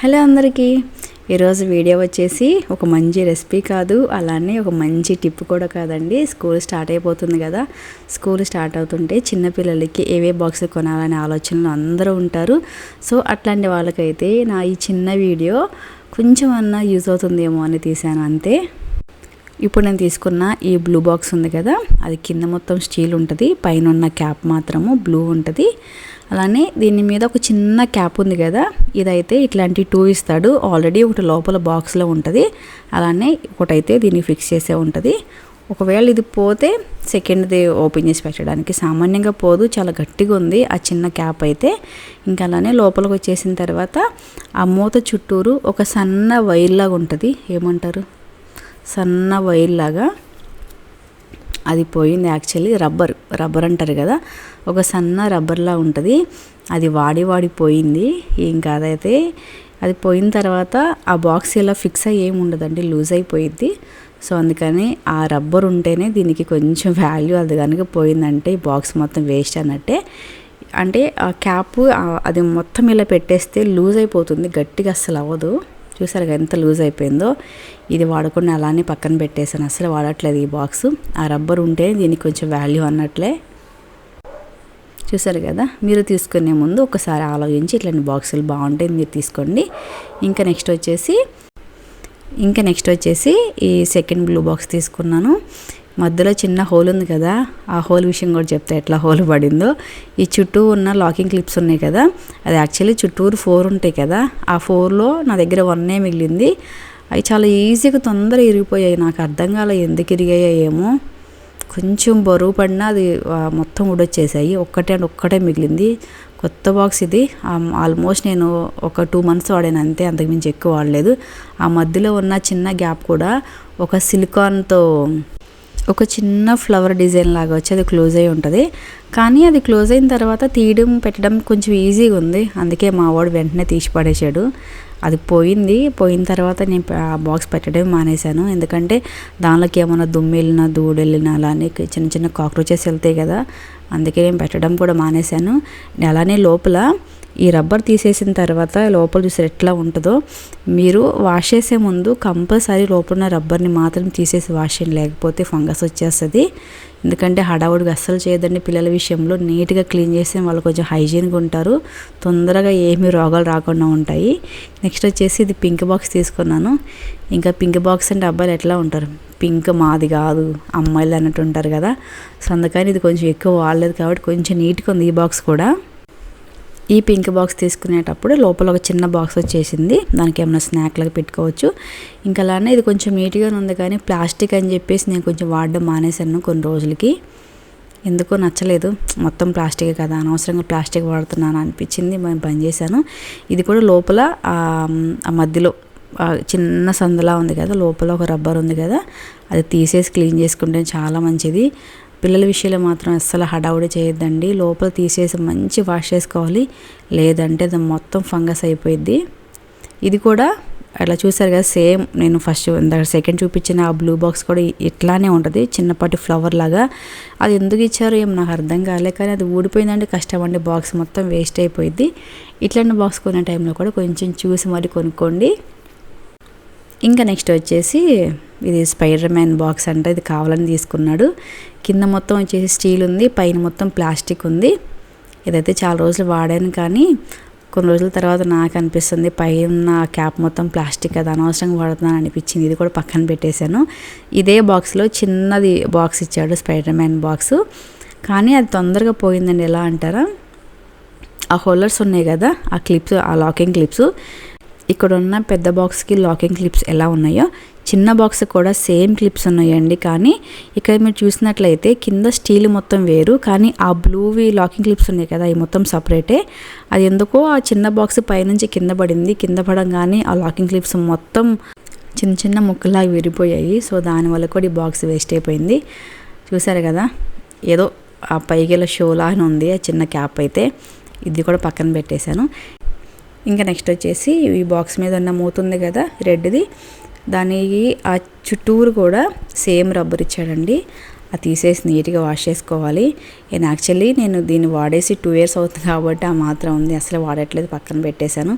Hello అందరికీ. ఈరోజు video వచ్చేసి ఒక మంచి రెసిపీ కాదు అలానే ఒక మంచి టిప్ కూడా కాదండి. స్కూల్ స్టార్ట్ అయిపోతుంది కదా. స్కూల్ స్టార్ట్ అవుతుంటే చిన్నపిల్లలకి ఏవే బాక్స్ కొనాలనే ఆలోచనలు అందరూ ఉంటారు. సో అట్లాంటి వాళ్ళకైతే నా ఈ చిన్న వీడియో కొంచెం అన్నా యూజ్ అవుతుందేమో అని తీశాను అంతే. ఇప్పుడు నేను తీసుకున్న ఈ బ్లూ బాక్స్ ఉంది కదా అది కింద మొత్తం స్టీల్ ఉంటుంది పైన ఉన్న క్యాప్ మాత్రము బ్లూ ఉంటుంది. అలానే దీని మీద ఒక చిన్న క్యాప్ ఉంది కదా ఇదైతే ఇట్లాంటి టూ ఇస్తాడు. ఆల్రెడీ ఒకటి లోపల బాక్స్లో ఉంటుంది. అలానే ఒకటైతే దీన్ని ఫిక్స్ చేసే ఉంటుంది. ఒకవేళ ఇది పోతే సెకండ్ది ఓపెన్ చేసి పెట్టడానికి సామాన్యంగా పోదు చాలా గట్టిగా ఉంది ఆ చిన్న క్యాప్ అయితే. ఇంకా అలానే లోపలికి వచ్చేసిన తర్వాత ఆ మూత చుట్టూరు ఒక సన్న వైర్లాగా ఉంటుంది. ఏమంటారు? సన్న వైర్ లాగా అది పోయింది. యాక్చువల్లీ రబ్బర్ రబ్బర్ అంటారు కదా ఒక సన్న రబ్బర్లా ఉంటుంది. అది వాడి వాడి పోయింది. ఏం కాదైతే అది పోయిన తర్వాత ఆ బాక్స్ ఇలా ఫిక్స్ అయ్యి ఏమి ఉండదండి లూజ్ అయిపోయింది సో అందుకని ఆ రబ్బర్ ఉంటేనే దీనికి కొంచెం వాల్యూ అది కనుక పోయిందంటే ఈ బాక్స్ మొత్తం వేస్ట్ అన్నట్టే. అంటే ఆ క్యాప్ అది మొత్తం ఇలా పెట్టేస్తే లూజ్ అయిపోతుంది. గట్టిగా అస్సలు అవ్వదు. చూసారు ఎంత లూజ్ అయిపోయిందో. ఇది వాడకుండా అలానే పక్కన పెట్టేసాను అసలు వాడట్లేదు ఈ బాక్స్. ఆ రబ్బర్ ఉంటే దీనికి కొంచెం వాల్యూ అన్నట్లే. చూసారు కదా? మీరు తీసుకునే ముందు ఒకసారి ఆలోచించి ఇట్లాంటి బాక్సులు బాగుంటాయి మీరు తీసుకోండి. ఇంకా నెక్స్ట్ వచ్చేసి ఇంకా నెక్స్ట్ వచ్చేసి ఈ సెకండ్ బ్లూ బాక్స్ తీసుకున్నాను. మధ్యలో చిన్న హోల్ ఉంది కదా ఆ హోల్ విషయం కూడా చెప్తే ఎట్లా హోల్ పడిందో. ఈ చుట్టూ ఉన్న లాకింగ్ క్లిప్స్ ఉన్నాయి కదా అది యాక్చువల్లీ చుట్టూరు ఫోర్ ఉంటాయి కదా ఆ ఫోర్లో నా దగ్గర వన్నే మిగిలింది. అవి చాలా ఈజీగా తొందరగా ఇరిగిపోయాయి నాకు అర్థం కాలే ఎందుకు ఇరిగాయో ఏమో కొంచెం బరువు పడినా అది మొత్తం ఉడొచ్చేసాయి ఒక్కటే అండ్ ఒక్కటే మిగిలింది. కొత్త బాక్స్ ఇది. ఆల్మోస్ట్ నేను ఒక టూ మంత్స్ వాడాను అంతే అంతకుమించి ఎక్కువ వాడలేదు. ఆ మధ్యలో ఉన్న చిన్న గ్యాప్ కూడా ఒక సిలికాన్తో ఒక చిన్న ఫ్లవర్ డిజైన్ లాగా వచ్చి అది క్లోజ్ అయి ఉంటుంది. కానీ అది క్లోజ్ అయిన తర్వాత తీయడం పెట్టడం కొంచెం ఈజీగా ఉంది. అందుకే మా వాడు వెంటనే తీసి పడేశాడు. అది పోయింది. పోయిన తర్వాత నేను ఆ బాక్స్ పెట్టడం మానేశాను. ఎందుకంటే దానిలోకి ఏమైనా దుమ్మెళ్ళినా దూడెళ్ళినా అలానే చిన్న చిన్న కాక్రోచెస్ వెళ్తాయి కదా అందుకే నేను పెట్టడం కూడా మానేశాను. అలానే లోపల ఈ రబ్బర్ తీసేసిన తర్వాత లోపల చూసి ఎట్లా ఉంటుందో? మీరు వాష్ చేసే ముందు కంపల్సరీ లోపల ఉన్న రబ్బర్ని మాత్రం తీసేసి వాష్ చేయండి. లేకపోతే ఫంగస్ వచ్చేస్తుంది. ఎందుకంటే హడావుడిగా అస్సలు చేయదండి పిల్లల విషయంలో. నీట్గా క్లీన్ చేస్తే వాళ్ళు కొంచెం హైజీన్గా ఉంటారు. తొందరగా ఏమీ రోగాలు రాకుండా ఉంటాయి. నెక్స్ట్ వచ్చేసి ఇది పింక్ బాక్స్ తీసుకున్నాను. ఇంకా పింక్ బాక్స్ అంటే అబ్బాయిలు ఎట్లా ఉంటారు? పింక్ మాది కాదు అమ్మాయిలు అన్నట్టు ఉంటారు కదా. సో అందుకని ఇది కొంచెం ఎక్కువ వాడలేదు కాబట్టి కొంచెం నీట్గా ఉంది ఈ బాక్స్ కూడా. ఈ పింక్ బాక్స్ తీసుకునేటప్పుడు లోపల ఒక చిన్న బాక్స్ వచ్చేసింది. దానికి ఏమైనా స్నాక్లకు పెట్టుకోవచ్చు. ఇంకా అలానే ఇది కొంచెం నీట్గానే ఉంది కానీ ప్లాస్టిక్ అని చెప్పేసి నేను కొంచెం వాడడం మానేశాను కొన్ని రోజులకి. ఎందుకో నచ్చలేదు. మొత్తం ప్లాస్టిక్ కదా అనవసరంగా ప్లాస్టిక్ వాడుతున్నాను అనిపించింది. మేము పని చేశాను. ఇది కూడా లోపల ఆ మధ్యలో చిన్న సందులా ఉంది కదా లోపల ఒక రబ్బర్ ఉంది కదా అది తీసేసి క్లీన్ చేసుకుంటే చాలా మంచిది. పిల్లల విషయంలో మాత్రం అస్సలు హడావుడి చేయొద్దండి. లోపల తీసేసి మంచి వాష్ చేసుకోవాలి. లేదంటే అది మొత్తం ఫంగస్ అయిపోయింది ఇది కూడా అట్లా చూసారు కదా సేమ్ నేను ఫస్ట్ సెకండ్ చూపించిన ఆ బ్లూ బాక్స్ కూడా ఇట్లానే ఉంటుంది. చిన్నపాటి ఫ్లవర్ లాగా. అది ఎందుకు ఇచ్చారో ఏం నాకు అర్థం కాలే కానీ అది ఊడిపోయిందంటే కష్టం అండి. బాక్స్ మొత్తం వేస్ట్ అయిపోయింది ఇట్లాంటి బాక్స్ కొనే టైంలో కూడా కొంచెం చూసి మరి కొనుక్కోండి. ఇంకా నెక్స్ట్ వచ్చేసి ఇది స్పైడర్ మ్యాన్ బాక్స్ అంటే ఇది కావాలని తీసుకున్నాడు. కింద మొత్తం వచ్చేసి స్టీల్ ఉంది పైన మొత్తం ప్లాస్టిక్ ఉంది. ఇదైతే చాలా రోజులు వాడాను కానీ కొన్ని రోజుల తర్వాత నాకు అనిపిస్తుంది పైన క్యాప్ మొత్తం ప్లాస్టిక్ అది అనవసరంగా వాడుతున్నాను అనిపించింది. ఇది కూడా పక్కన పెట్టేశాను. ఇదే బాక్స్లో చిన్నది బాక్స్ ఇచ్చాడు స్పైడర్ మ్యాన్ బాక్స్. కానీ అది తొందరగా పోయిందండి ఎలా అంటారా? ఆ హోల్డర్స్ ఉన్నాయి కదా ఆ క్లిప్స్ ఆ లాకింగ్ క్లిప్స్. ఇక్కడ ఉన్న పెద్ద బాక్స్కి లాకింగ్ క్లిప్స్ ఎలా ఉన్నాయో చిన్న బాక్స్ కూడా సేమ్ క్లిప్స్ ఉన్నాయండి. కానీ ఇక్కడ మీరు చూసినట్లయితే కింద స్టీల్ మొత్తం వేరు కానీ ఆ బ్లూవి లాకింగ్ క్లిప్స్ ఉన్నాయి కదా ఈ మొత్తం సపరేటే. అది ఎందుకో ఆ చిన్న బాక్స్ పైనుంచి కింద పడింది కింద పడంగానే ఆ లాకింగ్ క్లిప్స్ మొత్తం చిన్న చిన్న ముక్కలా విరిపోయాయి సో దానివల్ల కూడా ఈ బాక్స్ వేస్ట్ అయిపోయింది. చూసారు కదా ఏదో ఆ పైగల షోలా అని ఉంది ఆ చిన్న క్యాప్ అయితే. ఇది కూడా పక్కన పెట్టేశాను. ఇంకా నెక్స్ట్ వచ్చేసి ఈ బాక్స్ మీద ఉన్న మూత ఉంది కదా రెడ్ది. దానికి ఆ చుట్టూరు కూడా సేమ్ రబ్బర్ ఇచ్చాడండి. అది తీసేసి నీట్గా వాష్ చేసుకోవాలి. నేను యాక్చువల్లీ నేను దీన్ని వాడేసి టూ ఇయర్స్ అవుతుంది కాబట్టి ఆ మాత్రం ఉంది. అసలు వాడట్లేదు పక్కన పెట్టేశాను.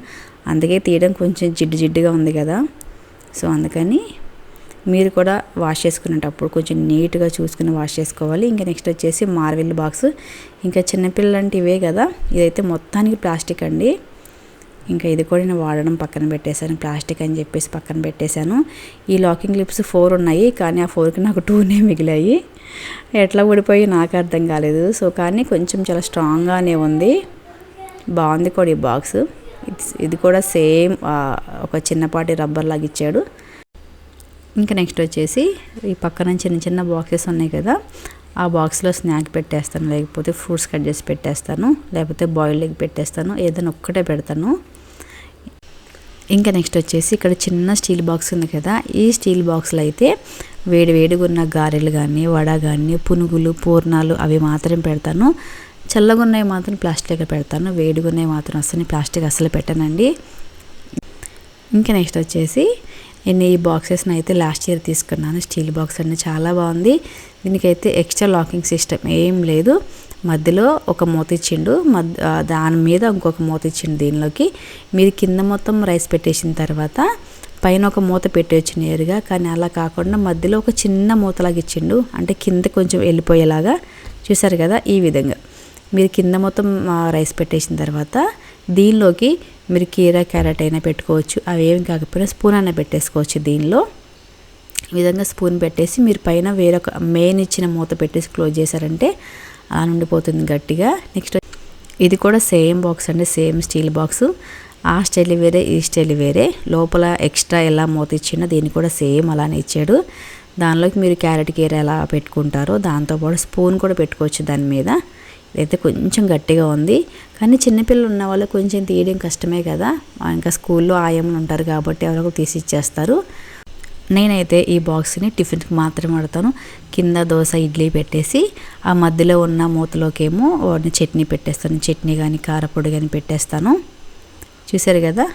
అందుకే తీయడం కొంచెం జిడ్డు జిడ్డుగా ఉంది కదా. సో అందుకని మీరు కూడా వాష్ చేసుకునేటప్పుడు కొంచెం నీట్గా చూసుకుని వాష్ చేసుకోవాలి. ఇంకా నెక్స్ట్ వచ్చేసి మార్వెల్ బాక్స్ ఇంకా చిన్నపిల్లలు లాంటివి ఇవే కదా. ఇదైతే మొత్తానికి ప్లాస్టిక్ అండి. ఇంకా ఇది కూడా నేను వాడడం పక్కన పెట్టేశాను ప్లాస్టిక్ అని చెప్పేసి పక్కన పెట్టేశాను. ఈ లాకింగ్ క్లిప్స్ ఫోర్ ఉన్నాయి కానీ ఆ ఫోర్కి నాకు టూనే మిగిలాయి. ఎట్లా ఊడిపోయి నాకు అర్థం కాలేదు. సో కానీ కొంచెం చాలా స్ట్రాంగ్గానే ఉంది. బాగుంది కూడా ఈ బాక్స్. ఇది కూడా సేమ్ ఒక చిన్నపాటి రబ్బర్ లాగా ఇచ్చాడు. ఇంకా నెక్స్ట్ వచ్చేసి ఈ పక్కన చిన్న చిన్న బాక్సెస్ ఉన్నాయి కదా ఆ బాక్స్లో స్నాక్ పెట్టేస్తాను. లేకపోతే ఫ్రూట్స్ కట్ చేసి పెట్టేస్తాను. లేకపోతే బాయిల్డ్ ఎగ్ పెట్టేస్తాను. ఏదైనా ఒక్కటే పెడతాను. ఇంకా నెక్స్ట్ వచ్చేసి ఇక్కడ చిన్న స్టీల్ బాక్స్ ఉంది కదా ఈ స్టీల్ బాక్స్లో అయితే వేడి వేడిగా ఉన్న గారెలు కానీ వడ కానీ పునుగులు పూర్ణాలు అవి మాత్రం పెడతాను. చల్లగా ఉన్నవి మాత్రం ప్లాస్టిక్ పెడతాను వేడిగా ఉన్నవి మాత్రం అసలు ప్లాస్టిక్ అసలు పెట్టానండి. ఇంకా నెక్స్ట్ వచ్చేసి నేను ఈ బాక్సెస్ని అయితే లాస్ట్ ఇయర్ తీసుకున్నాను. స్టీల్ బాక్స్ అండి చాలా బాగుంది. దీనికైతే ఎక్స్ట్రా లాకింగ్ సిస్టమ్ ఏం లేదు. మధ్యలో ఒక మూత ఇచ్చిండు. మధ్య దాని మీద ఇంకొక మూత ఇచ్చిండు దీనిలోకి. మీరు కింద మొత్తం రైస్ పెట్టేసిన తర్వాత పైన ఒక మూత పెట్టేయచ్చు నేరుగా కానీ అలా కాకుండా మధ్యలో ఒక చిన్న మూతలాగా ఇచ్చిండు. అంటే కింద కొంచెం వెళ్ళిపోయేలాగా. చూసారు కదా ఈ విధంగా. మీరు కింద మొత్తం రైస్ పెట్టేసిన తర్వాత దీనిలోకి మీరు కీరా క్యారెట్ అయినా పెట్టుకోవచ్చు. అవి ఏమి కాకపోయినా స్పూన్ అయినా పెట్టేసుకోవచ్చు దీనిలో. ఈ విధంగా స్పూన్ పెట్టేసి మీరు పైన వేరొక మెయిన్ ఇచ్చిన మూత పెట్టేసి క్లోజ్ చేశారంటే అలా ఉండిపోతుంది గట్టిగా. నెక్స్ట్ ఇది కూడా సేమ్ బాక్స్ అండి సేమ్ స్టీల్ బాక్స్. ఆ స్టైల్ వేరే ఈ స్టైల్ వేరే. లోపల ఎక్స్ట్రా ఎలా మూత ఇచ్చినా దీన్ని కూడా సేమ్ అలానే ఇచ్చాడు. దానిలోకి మీరు క్యారెట్ కీర ఎలా పెట్టుకుంటారో దాంతోపాటు స్పూన్ కూడా పెట్టుకోవచ్చు దాని మీద. అయితే కొంచెం గట్టిగా ఉంది. కానీ చిన్నపిల్లలు ఉన్న వాళ్ళు కొంచెం తీయడం కష్టమే కదా. ఇంకా స్కూల్లో ఆయమ్మలు ఉంటారు కాబట్టి ఎవరో తీసి ఇచ్చేస్తారు. నేనైతే ఈ బాక్స్ని టిఫిన్కి మాత్రం వాడతాను. కింద దోశ ఇడ్లీ పెట్టేసి ఆ మధ్యలో ఉన్న మూతలోకేమో వాడిని చట్నీ పెట్టేస్తాను. చట్నీ కానీ కారపొడి కానీ పెట్టేస్తాను. చూసారు కదా?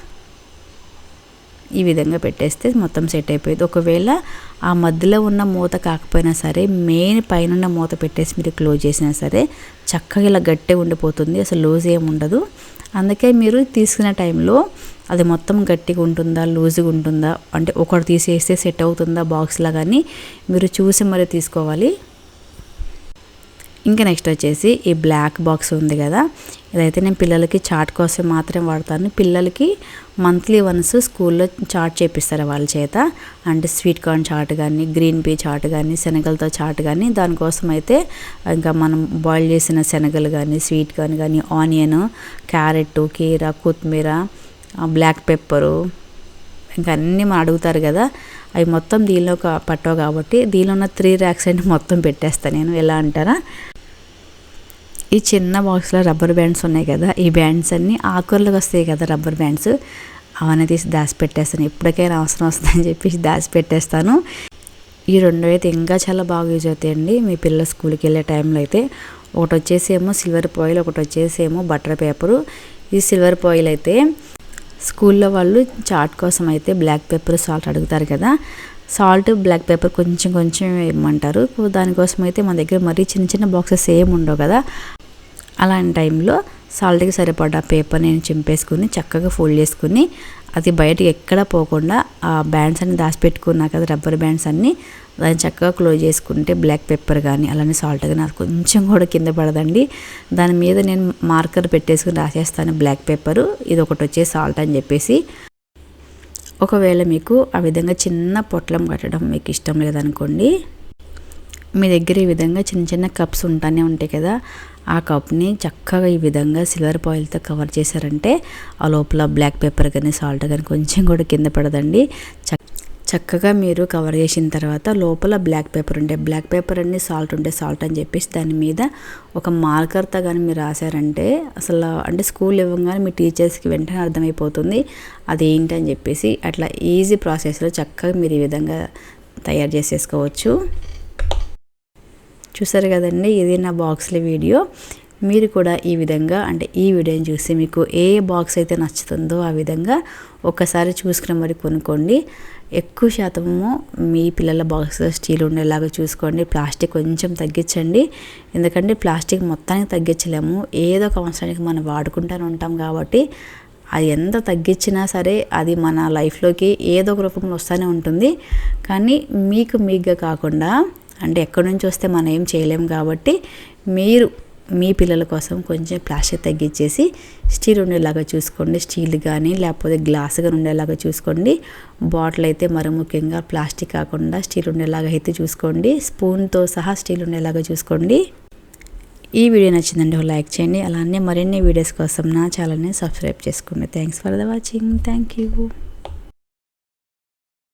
ఈ విధంగా పెట్టేస్తే మొత్తం సెట్ అయిపోయింది. ఒకవేళ ఆ మధ్యలో ఉన్న మూత కాకపోయినా సరే మెయిన్ పైన మూత పెట్టేసి మీరు క్లోజ్ చేసినా సరే చక్కగా ఇలా గట్టే ఉండిపోతుంది అసలు లూజ్ ఏమి ఉండదు. అందుకే మీరు తీసుకునే టైంలో అది మొత్తం గట్టిగా ఉంటుందా లూజ్గా ఉంటుందా అంటే ఒకటి తీసేస్తే సెట్ అవుతుందా బాక్స్లా కానీ మీరు చూసి మరీ తీసుకోవాలి. ఇంకా నెక్స్ట్ వచ్చేసి ఈ బ్లాక్ బాక్స్ ఉంది కదా ఇదైతే నేను పిల్లలకి చాట్ కోసం మాత్రమే వాడతాను. పిల్లలకి మంత్లీ వన్స్ స్కూల్లో చాట్ చేపిస్తారు వాళ్ళ చేత. అంటే స్వీట్ కార్న్ చాట్ కానీ గ్రీన్ పీ చాట్ కానీ శనగలతో చాట్ కానీ దానికోసం అయితే ఇంకా మనం బాయిల్ చేసిన శనగలు కానీ స్వీట్ కార్న్ కానీ ఆనియన్ క్యారెట్ కీర కొత్తిమీర బ్లాక్ పెప్పరు ఇంకా అన్నీ అడుగుతారు కదా. అవి మొత్తం దీనిలో పట్టవు కాబట్టి దీనిలో ఉన్న త్రీ ర్యాక్స్ అంటే మొత్తం పెట్టేస్తాను నేను. ఎలా అంటారా? ఈ చిన్న బాక్స్లో రబ్బర్ బ్యాండ్స్ ఉన్నాయి కదా ఈ బ్యాండ్స్ అన్నీ ఆకుర్లకు వస్తాయి కదా రబ్బర్ బ్యాండ్స్ అవన్నీ తీసి దాచి పెట్టేస్తాను. ఎప్పటికైనా అవసరం వస్తుందని చెప్పేసి దాచి పెట్టేస్తాను. ఈ రెండు అయితే ఇంకా చాలా బాగా యూజ్ అవుతాయండి. మీ పిల్లల స్కూల్కి వెళ్ళే టైంలో అయితే. ఒకటి వచ్చేసి ఏమో సిల్వర్ పాయిల్ ఒకటి వచ్చేసి ఏమో బటర్ పేపరు ఈ సిల్వర్ పాయిల్ అయితే స్కూల్లో వాళ్ళు చాట్ కోసం అయితే బ్లాక్ పేపర్ సాల్ట్ అడుగుతారు కదా. సాల్ట్ బ్లాక్ పేపర్ కొంచెం కొంచెం వేయమంటారు. దానికోసం అయితే మన దగ్గర మరీ చిన్న చిన్న బాక్సెస్ ఏమి ఉండవు కదా. అలాంటి టైంలో సాల్ట్కి సరిపడా పేపర్ నేను చింపేసుకుని చక్కగా ఫోల్డ్ చేసుకుని అది బయటకు ఎక్కడ పోకుండా ఆ బ్యాండ్స్ అన్ని దాచిపెట్టుకున్నా కదా రబ్బర్ బ్యాండ్స్ అన్ని దాన్ని చక్కగా క్లోజ్ చేసుకుంటే బ్లాక్ పెప్పర్ కానీ అలానే సాల్ట్ కానీ అది కొంచెం కూడా కింద పడదండి. దాని మీద నేను మార్కర్ పెట్టేసుకుని రాసేస్తాను బ్లాక్ పెప్పరు ఇది ఒకటి వచ్చే సాల్ట్ అని చెప్పేసి. ఒకవేళ మీకు ఆ విధంగా చిన్న పొట్లం కట్టడం మీకు ఇష్టం లేదనుకోండి మీ దగ్గర ఈ విధంగా చిన్న చిన్న కప్స్ ఉంటానే ఉంటాయి కదా ఆ కప్ని చక్కగా ఈ విధంగా సిల్వర్ పాయిల్తో కవర్ చేశారంటే ఆ లోపల బ్లాక్ పేపర్ కానీ సాల్ట్ కానీ కొంచెం కూడా కింద పడదండి. చక్క చక్కగా మీరు కవర్ చేసిన తర్వాత లోపల బ్లాక్ పేపర్ ఉంటే బ్లాక్ పేపర్ అన్ని సాల్ట్ ఉంటే సాల్ట్ అని చెప్పేసి దాని మీద ఒక మార్కర్తో కానీ మీరు రాశారంటే అసలు అంటే స్కూల్ ఇవ్వగానే మీ టీచర్స్కి వెంటనే అర్థమైపోతుంది. అది ఏంటి అని చెప్పేసి అట్లా ఈజీ ప్రాసెస్లో చక్కగా మీరు ఈ విధంగా తయారు చేసేసుకోవచ్చు. చూసారు కదండి ఇది నా బాక్స్ల వీడియో మీరు కూడా ఈ విధంగా అంటే ఈ వీడియోని చూసి మీకు ఏ బాక్స్ అయితే నచ్చుతుందో ఆ విధంగా ఒకసారి చూసుకుని మరి కొనుక్కోండి. ఎక్కువ శాతము మీ పిల్లల బాక్స్ స్టీల్ ఉండేలాగా చూసుకోండి. ప్లాస్టిక్ కొంచెం తగ్గించండి. ఎందుకంటే ప్లాస్టిక్ మొత్తానికి తగ్గించలేము. ఏదో ఒక అవసరానికి మనం వాడుకుంటూనే ఉంటాం కాబట్టి అది ఎంత తగ్గించినా సరే అది మన లైఫ్లోకి ఏదో ఒక రూపంలో వస్తూనే ఉంటుంది. కానీ మీకు మీగ్గా కాకుండా అంటే ఎక్కడి నుంచి వస్తే మనం ఏం చేయలేము కాబట్టి మీరు మీ పిల్లల కోసం కొంచెం ప్లాస్టిక్ తగ్గించేసి స్టీల్ ఉండేలాగా చూసుకోండి. స్టీల్ కానీ లేకపోతే గ్లాస్ కానీ ఉండేలాగా చూసుకోండి. బాటిల్ అయితే మరి ముఖ్యంగా ప్లాస్టిక్ కాకుండా స్టీల్ ఉండేలాగా అయితే చూసుకోండి. స్పూన్తో సహా స్టీల్ ఉండేలాగా చూసుకోండి. ఈ వీడియో నచ్చిందండి ఒక లైక్ చేయండి. అలానే మరిన్ని వీడియోస్ కోసం నా ఛానల్ని సబ్స్క్రైబ్ చేసుకోండి thanks for the watching. Thank you.